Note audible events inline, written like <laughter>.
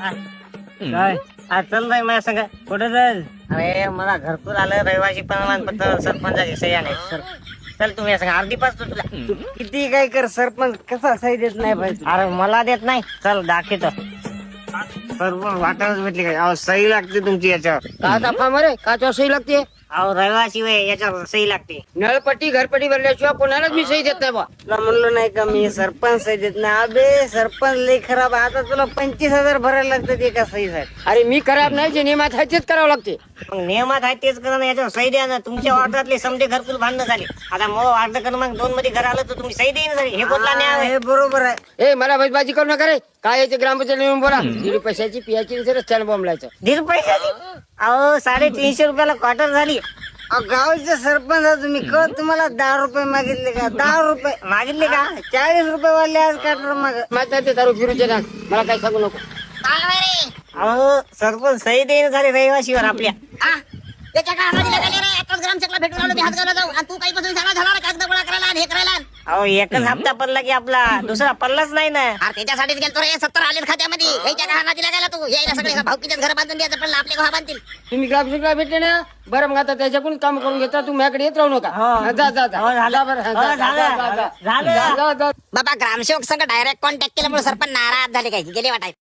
काय? आज चल नाही माझ्या संग. कुठे जाईल अरे मला घरपूर आलं. रहिवासी प्रमाणपत्र सरपंचाची सही आले सर चल तुम्ही संग. अर्धी पास तू तुला. किती काय कर सरपंच कसा सही देत नाही पाहिजे अरे मला देत नाही. चल दाखवतो. सरपंच वाटायलाच भेटली काय? अहो सही लागते तुमची याच्यावर. का दाफा मरे? का सही लागते? अहो रहिवासी वय याच्यावर सही लागते. नळपट्टी घरपट्टी भरल्याशिवाय कोणालाच मी सही देत नाही बा. तुला म्हणलो नाही का मी सरपंच सही देत नाही? अबे सरपंच लई खराब आहे. आता तुला पंचवीस हजार भरायला लागतात एका सहीसाठी अरे मी खराब नाही जे नियमात आहे तेच करावं लागते. मग नियमात आहे तेच करा ना याच्यावर सही द्या ना. तुमच्या वार्डातले समजे घरकुल बांधणं झाले. आता मग वार्ड क्रमांक दोन मध्ये घर आलं तर तुम्ही सही देईन हे कुठला न्याय. आहे बरोबर आहे. ए मला बजबाजी करू नका रे. काय याचे ग्रामपंचायत येऊन बोला. दीड पैशाची पियाची रस्त्याला बोंबलायचं. दीड पैशाची? अहो साडेतीनशे रुपयाला क्वार्टर झाली. गावचे सरपंच आहे तुम्ही क तुम्हाला दहा रुपये मागितले का? दहा रुपये. मागितले का? चाळीस रुपये वाले आज क्वार्टर माग माहीत नाही ते दारू फिरूचे ना. मला काय सांगू नको. अहो सरपंच सही देईन झाले रहिवाशीवर आपल्या. त्याच्या काय हाताने लगाले रे. आताच ग्रामसेवकला भेटून आलो मी जाऊ आणि तू काही पासून झाला झाला कागद गोळा करायला आणि हे करायला. अहो एकच हप्ता पडला की आपला दुसरा पडलाच नाही ना अरे त्याच्यासाठीच गेलतो रे सत्तर आले खात्यामध्ये याच्या काय हाताने लागायला तू यायला सगळे <laughs> भाऊकीच्याच घर बांधून द्यायचं पण आपले घर बांधतील तुम्ही ग्रामसेवकला भेटले ना बरं मग आता त्याच्याकडून काम करून घेता तुम्ही माझ्याकडे येत राहू नका हो. हा, जा जा जा हो, झालं. जा बरं, हा, हो, जा, जा, झालं. जा, जा. झालं. जा, जा, जा. बाबा ग्रामसेवक संघ डायरेक्ट कॉन्टॅक्ट केल्यामुळे सरपंच नाराज झाले काय गेले वाटाय